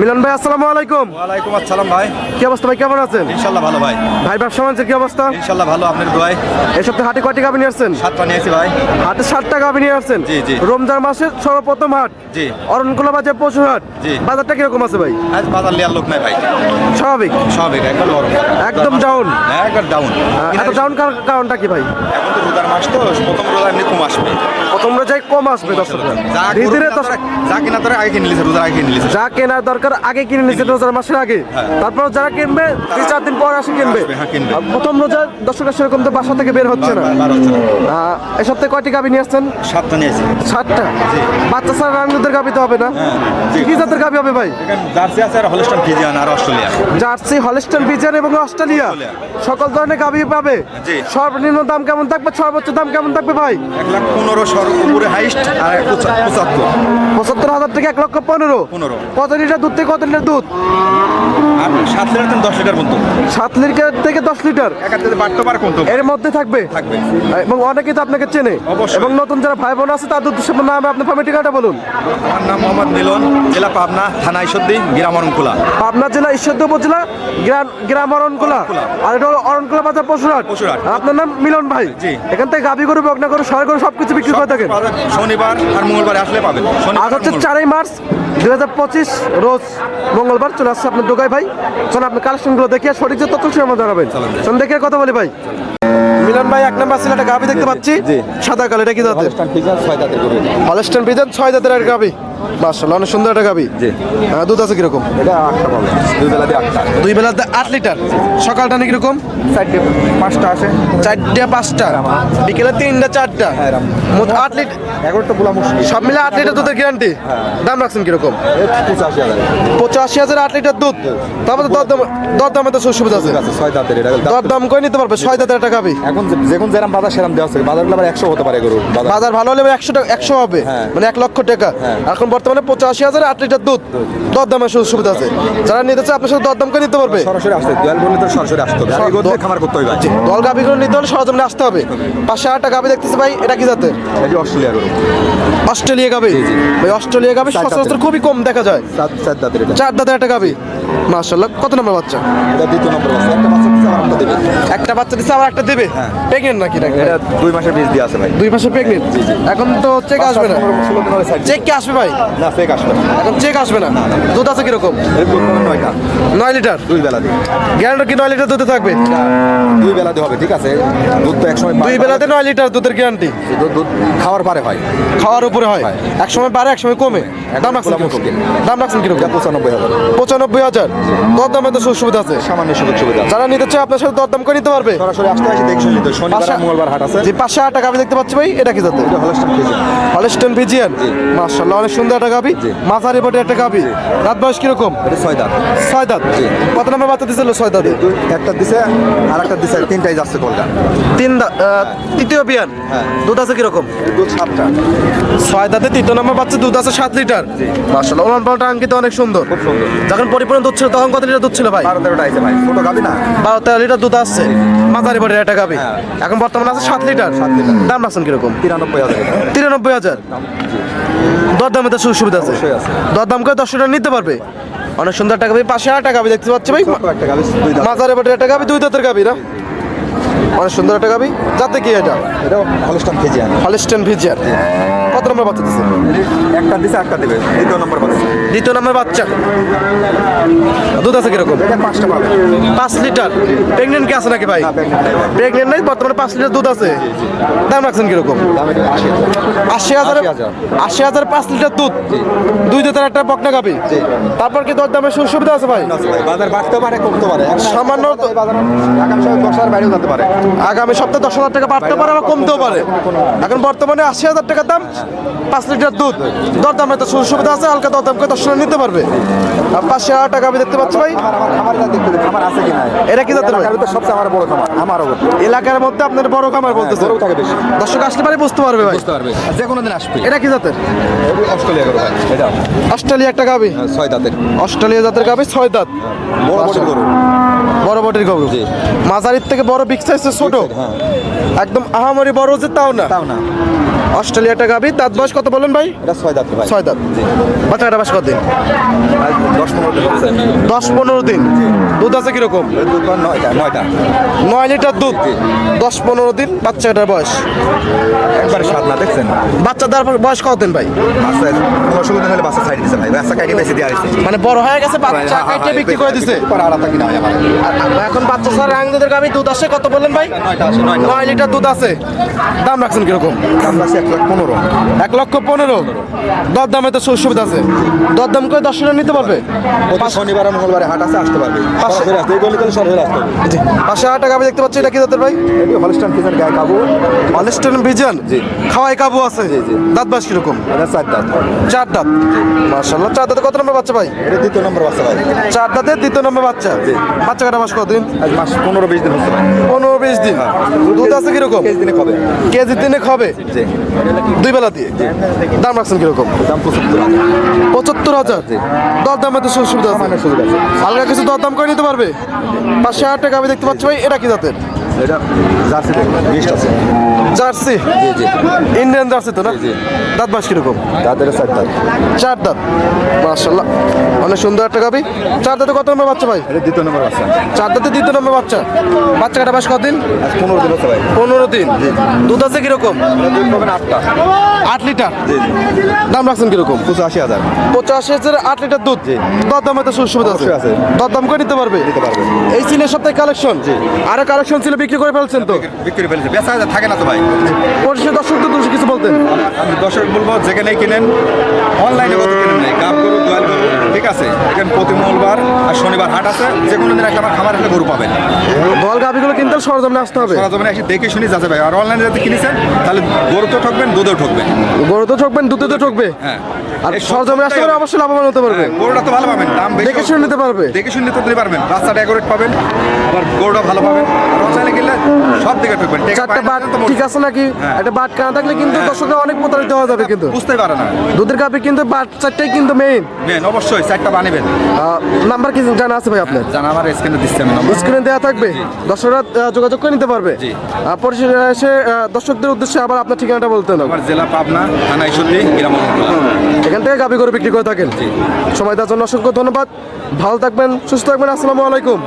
মিলন ভাই আসসালামু আলাইকুম। ওয়ালাইকুম আসসালাম ভাই। কি অবস্থা ভাই কেমন আছেন? ইনশাল্লাহ ভালো ভাই। ভাই ব্যবসা বাণিজ্যের কি অবস্থা? ইনশাল্লাহ ভালো আপনার দোয়াই এই সপ্তাহে হাটে কয়টি গাভি নিয়ে আসছেন? সাত পানি আছি ভাই। হাটে ষাটটা গাভি নিয়ে আসছেন? জি, জি। রমজান মাসের সর্বপ্রথম হাট। জি। অরণকুলা বাজার পশু হাট। জি। বাজারটা কীরকম আছে ভাই? আজ বাজার লিয়ার লোক নাই ভাই। স্বাভাবিক। স্বাভাবিক একদম গরম। একদম ডাউন হ্যাঁ একবার ডাউন এত ডাউন কারণটা কি ভাই? এখন তো রোজার মাস তো প্রথম রোজা এমনি কম আসবে। প্রথম রোজায় কম আসবে দর্শকরা। ধীরে ধীরে যা কিনা তারা আগে কিনে নিয়েছে রোজার আগে কিনে নিয়েছে যা কেনার দরকার আগে কিনে নিচ্ছে রোজার মাসের আগে। হ্যাঁ। তারপর যারা কিনবে দুই চার দিন পর আসে কিনবে। হ্যাঁ, প্রথম রোজা দর্শকরা সেরকম তো বাসা থেকে বের হচ্ছে না। এই সপ্তাহে কয়টি গাভি নিয়ে আসছেন? সাতটা নিয়েছি ষাটটা বাচ্চা ছাড়া রানীদের গাভি তো হবে না। হ্যাঁ, কি জাতের গাভি হবে ভাই? জার্সি আছে আর হলস্টান ফিজিয়ান আর অস্ট্রেলিয়া। জার্সি হলিস্টন বিজান এবং অস্ট্রেলিয়া। সকল ধরনের গাভি পাবে। সর্বনিম্ন দাম কেমন থাকবে? সর্বোচ্চ দাম কেমন থাকবে ভাই? এক লাখ পনেরো উপরে হাইস্ট আর পঁচাত্তর। পঁচাত্তর হাজার থেকে এক লক্ষ পনেরো। পনেরো। কত লিটার দুধ থেকে কত লিটার দুধ? সাত লিটার থেকে দশ লিটার পর্যন্ত। সাত লিটার থেকে দশ লিটার? বাড়তে পারে এর মধ্যে থাকবে? থাকবে। এবং অনেকেই তো আপনাকে চেনে। এবং নতুন যারা ভাই বোন আছে তাদের উদ্দেশ্যে নামে আপনার ফার্মের ঠিকানাটা বলুন। আমার নাম মোহাম্মদ মিলন জেলা পাবনা থানা ঈশ্বরদী গ্রাম অরণকুলা। পাবনা জেলা ঈশ্বরদী উপজেলা গ্রাম গ্রাম অরণকুলা। আর এটা হলো অরণকুলা বাজার পশুরহাট। আপনার নাম মিলন ভাই। জি। এখান থেকে গাভি গরু বকনা গরু সয় গরু সবকিছু বিক্রি করে থাকেন। শনিবার আর মঙ্গলবার আসলে পাবেন। আজ হচ্ছে চারই মার্চ দুই হাজার পঁচিশ রোজ মঙ্গলবার চলে আসছে আপনার দোকায় ভাই। চলুন আপনি কালেকশনগুলো দেখিয়ে সঠিক যে তথ্য সে আমাদের জানাবেন। চলুন। দেখে কথা বলি ভাই। মিলন ভাই এক নাম্বার ছিল একটা গাভি দেখতে পাচ্ছি। সাদা কালো এটা কি দাঁতের হলস্টান পিজন ছয় দাঁতের একটা গাভি মার্শাল্লাহ অনেক সুন্দর একটা গাভি জি। আহ, দুধ আছে কীরকম? এটা আটটা পাবেন দুই বেলা দিয়ে আটটা। দুই বেলাতে আট লিটার? সকালটা নাকি কীরকম? চারটে পাঁচটা আসে চারটা পাঁচটা? বিকেলে তিনটা চারটা? হ্যাঁ, মোট আট লিটার এগারোটা বলা মুশকিল। সব মিলে আট লিটার দুধের গ্যারান্টি দাম রাখছেন কীরকম? পঁচাশি হাজার। পঁচাশি হাজার আট লিটার দুধ? তারপরে দর দাম দর দামে তো সুবিধা আছে। আছে ছয় দাঁতের এটা দর দাম করে নিতে পারবে ছয় দাঁতের একটা গাভি এখন যে- যেরকম বাজার সেরাম দেওয়া আছে। বাজারগুলো আবার একশো হতে পারে গরু বাজার। ভালো হলে একশো টাকা একশো হবে। হ্যাঁ। মানে এক লক্ষ টাকা। হ্যাঁ। এখন বর্তমানে পঁচাশি হাজার আট লিটার দুধ দর দামের সুযোগ সুবিধা আছে। যারা নিতে চায় আপনার সাথে দরদাম করে নিতে পারবে। সরাসরি আসতে দোয়াল বললে তো সরাসরি আসতে হবে। খামার করতে দল গাভিগুলো নিতে হলে সরজমিনে আসতে হবে। পাঁচশো আটটা গাভি দেখতেছে ভাই এটা কি যাতে অস্ট্রেলিয়া অস্ট্রেলিয়া গাভি। ভাই অস্ট্রেলিয়া গাভি চার সচরাচর খুবই কম দেখা যায়। সাত চার দাঁতের চার দাঁতের একটা গাভি। মাশাল্লাহ কত নম্বর বাচ্চা? এটা দ্বিতীয় নম্বর আছে একটা বাচ্চা দিচ্ছে আবার একটা দেবে। একটা বাচ্চা দিচ্ছে আবার একটা দেবে? হ্যাঁ। প্রেগনেন্ট নাকি নাকি এটা দুই মাসের বীজ দিয়ে আছে ভাই। দুই মাসে প্রেগনেন্ট এখন তো চেক আসবে না। চেক কি আসবে ভাই? না ফেক আসবে না। এখন চেক আসবে না। দুধ আছে কীরকম? এর দুধ নয়টা। নয় লিটার? দুই বেলা দিয়ে গ্যারান্টি কি নয় লিটার দুধে থাকবে? দুই বেলা দিয়ে হবে ঠিক আছে। দুধ তো একসময় দুই বেলাতে নয় লিটার দুধের গ্যারান্টি দুধ খাওয়ার পারে হয়। খাওয়ার উপরে হয়। এক সময় বাড়ে এক সময় কমে দাম রাখছেন দাম রাখছেন কীরকম? পঁচানব্বই হাজার। পঁচানব্বই হাজার? দর দামে তো সুযোগ সুবিধা আছে। সামান্য সুযোগ সুবিধা যারা নিতে চায় আপনার সাথে দরদাম করে নিতে পারবে। সরাসরি আসতে আসি দেখে শুনলি তো শনিবার মঙ্গলবার হাট আছে। যে পাঁচশো আট টাকা আমি দেখতে পাচ্ছি ভাই এটা কি ফ্রিজিয়ান হলিস্টন ভিজিয়ান মার্শাল্লাহ অনেক সুন্দর একটা গাবি। মাঝারি বটে একটা গাবি রাত বয়স কীরকম? এটা ছয় দাঁত। ছয় দাঁত। জি। কত নম্বর বাচ্চা দিছিল ছয় দাঁতে? দুই একটা দিছে আর একটা দিছে তিনটাই যাচ্ছে কলটা। তিন তৃতীয় বিয়ান হ্যাঁ। দুধ আছে কীরকম? দুধ সাতটা। ছয় দাঁতে তৃতীয় নম্বর বাচ্চা দুধ আছে সাত লিটার। আঙ্কিত অনেক সুন্দর। খুব সুন্দর। যখন পরিপূর্ণ দুধ ছিল তখন কত লিটার দুধ ছিল ভাই? বারো তেরোটা আইছে ভাই। ছোট গাবি না? বারো তেরো লিটার দুধ আসছে। মাঝারি বটের একটা গাবি হ্যাঁ। এখন বর্তমানে আছে সাত লিটার। সাত লিটার। দাম রাখছেন কীরকম? তিরানব্বই হাজার তিরানব্বই হাজার। দর দামে তো সুযোগ সুবিধা আছে। অবশ্যই আছে। দর দাম করে দশ লিটার নিতে পারবে। অনেক সুন্দর টাকা ভাই পাশে আর টাকা দেখতে পাচ্ছি ভাই। একটা গাবি দুই মাঝারি বটের একটা গাবি দুই দাঁতের গাবি না? অনেক সুন্দর একটা গাবি যাতে কি এটা? এটা হলস্টাইন ফ্রিজিয়ান হলিস্টেন ভিজিয়ার কত নম্বর বাচ্চা দিছে। একটা দিছে একটা দেবে। দ্বিতীয় নম্বর বাচ্চা। দ্বিতীয় নম্বর বাচ্চা। দুধ আছে কীরকম? পাঁচ লিটার। প্রেগনেন্ট কি আছে নাকি ভাই? প্রেগনেন্ট নাই বর্তমানে পাঁচ লিটার দুধ আছে। দাম রাখছেন কীরকম? আশি হাজার আশি হাজার। পাঁচ লিটার দুধ। দুই দাঁতের একটা বকনা গাবি তারপর কি দর সুযোগ সুবিধা আছে ভাই? ভাই। বাজার বাড়তে পারে কমতে পারে। সামান্য আগামী সপ্তাহে দশ হাজার বাইরেও যেতে পারে। আগামী সপ্তাহে দশ হাজার টাকা বাড়তে পারে বা কমতেও পারে। এখন বর্তমানে আশি হাজার টাকার দাম পাঁচ লিটার দুধ। দর দামে তো সুযোগ সুবিধা আছে হালকা দর দাম করে দশ নিতে পারবে। পাঁচশো হাজার টাকা আমি দেখতে পাচ্ছি ভাই আমার আমার খামারটা দেখতে খামার আছে কি এটা কি জাতের ভাই? সবচেয়ে আমার বড় খামার আমারও। এলাকার মধ্যে আপনার বড় খামার বলতেছে গরু থাকে বেশি। দর্শক আসলে পারে বুঝতে পারবে ভাই। বুঝতে পারবে। যে কোনো দিন আসবে। এটা কি জাতের? অস্ট্রেলিয়া গরু ভাই। এটা। অস্ট্রেলিয়া একটা গাবি? হ্যাঁ, ছয় দাঁতের। অস্ট্রেলিয়া জাতের গাবি ছয় দাঁত। বড় বড় গরু। বড় বটের গরু। জি। মাঝারির থেকে বড় বিগ সাইজের ছোট? হ্যাঁ। একদম আহামরি বড় যে তাও না। তাও না। অস্ট্রেলিয়াটা গাবি দাঁত বয়স কত বলেন ভাই? এটা ছয় দাঁতের ভাই। ছয় দাঁত। বাচ্চাটা বাস কত দিন দশ পনেরো দশ পনেরো দিন। দুধ আছে কীরকম? নয়টা নয়টা। নয় লিটার দুধ? দশ পনেরো দিন বাচ্চাটার বয়স? একবারে স্বাদ না দেখছেন? বাচ্চা দেওয়ার পর বয়স কত দিন ভাই বাচ্চা হলে দিচ্ছে ভাই। বেশি মানে বড় হয়ে গেছে বাচ্চা কাটিয়ে বিক্রি করে দিছে। হয় এখন বাচ্চা ছাড়া রাং দুধের দুধ আসে কত বললেন ভাই? নয় লিটার দুধ আছে। দাম রাখছেন কীরকম? দাম আছে এক লাখ পনেরো। এক লক্ষ পনেরো। দর দামে তো সুবিধা আছে। দর দাম করে দশ লিটার নিতে পারবে? শনিবার আর মঙ্গলবারে হাট আছে আসতে পারবে। পাশে- সরাসরি আসতে এই গলি গলি সরাসরি আসতে হবে জি। পাশে আটটা গাভী দেখতে পাচ্ছি এটা কি জাতের ভাই? এটি হলস্টান ফিজার গায়ে কাবু। অলিস্টন ভিজন জি। খাওয়াই কাবু আছে? জি, জি। দাঁত বাস কীরকম? এটা চার দাঁত। চার দাঁত। মার্শাল্লাহ চার দাঁতে কত নম্বর বাচ্চা ভাই? এটা দ্বিতীয় নম্বর বাচ্চা ভাই। চার দাঁতে দ্বিতীয় নম্বর বাচ্চা? জি। বাচ্চা কাটা মাস কতদিন আজ মাস পনেরো বিশ দিন হচ্ছে পনেরো বিশ দিন। দুধ আছে কীরকম? কেজি দিনে কবে কেজি দিনে হবে জি। দুই বেলা দিয়ে? দাম রাখছেন কীরকম? দাম পঁচাত্তর পঁচাত্তর হাজার? দর দামে তো সুবিধা আছে। সুযোগ আছে। হালকা কিছু দর দাম করে নিতে পারবে। পাঁচশো হাজার টাকা আমি দেখতে পাচ্ছি ভাই, এটা কি জাতের? এটা জার্সি দেখবেন আছে। জার্সি? জি জি। ইন্ডিয়ান জার্সি তো না? জি। দাঁত বাস কীরকম? তাদের চার দাঁত। চার দাঁত? মার্শাল্লাহ অনেক সুন্দর একটা গাভী চার দাঁতে কত নম্বর বাচ্চা ভাই? এটা দ্বিতীয় নম্বর বাচ্চা। চার দাঁতে দ্বিতীয় নম্বর বাচ্চা। বাচ্চা কাটা বাস কদিন পনেরো দিন হচ্ছে ভাই। পনেরো দিন। দুধ আছে কীরকম? আটটা। আট লিটার? দাম রাখছেন কীরকম? পঁচাশি হাজার। পঁচাশি হাজার আট লিটার দুধ? দর দামে তো সুযোগ সুবিধা আছে। অবশ্যই দর দাম করে নিতে পারবে? পারবে। এই ছিল সপ্তাহে কালেকশন আরও কালেকশন ছিল বিক্রি করে ফেলছেন তো? বিক্রি ফেলেছে। বেচা থাকে না তো ভাই। পরিষেবা দর্শকদের দুশো কিছু বলতেন। আমি দর্শক বলব যেখানেই কিনেন অনলাইনে কত কিনেন নেই। গাব গরু দোয়াল গরু। ঠিক আছে? এখানে প্রতি মঙ্গলবার আর শনিবার হাট আছে যে কোনো দিন একটা আমার খামার একটা গরু পাবেন। দল গাভিগুলো কিনতে সরজমে আসতে হবে। সরজমিনে এসে দেখে শুনি যাচ্ছে ভাই। আর অনলাইনে যদি কিনেছেন তাহলে গরু তো ঠকবেন দুধেও ঠকবেন গরু তো ঠকবেন দুধে তো ঠকবে। হ্যাঁ। আর সরজমে আসতে পারে অবশ্যই লাভবান হতে পারবে। হ্যাঁ, গরুটা তো ভালো পাবেন দাম বেশি দেখে শুনে নিতে পারবে। দেখে শুনে তো দিতে পারবেন রাস্তা ডেকোরেট পাবেন আবার গরুটা ভালো পাবেন। অনলাইনে সব দিকে ঠকবেন চারটা বাট ঠিক আছে নাকি? হ্যাঁ। একটা বাট কানা থাকলে কিন্তু দর্শকরা অনেক প্রতারিত হওয়া যাবে কিন্তু। বুঝতে পারে না। দুধের গাভি কিন্তু বাট চারটাই কিন্তু মেইন অবশ্যই চারটা বানিবেন নাম্বার কি জানা আছে ভাই আপনার? জানা আমার স্ক্রিনে দিচ্ছে আমি নম্বর স্ক্রিনে দেওয়া থাকবে? দর্শকরা যোগাযোগ করে নিতে পারবে? জি। পরিশেষে এসে দর্শকদের উদ্দেশ্যে আবার আপনার ঠিকানাটা বলতে হবে। আমার জেলা পাবনা থানা গ্রাম এখান থেকে গাভি করে বিক্রি করে থাকেন। সময় দেওয়ার জন্য অসংখ্য ধন্যবাদ। ভালো থাকবেন সুস্থ থাকবেন। আসসালামু আলাইকুম।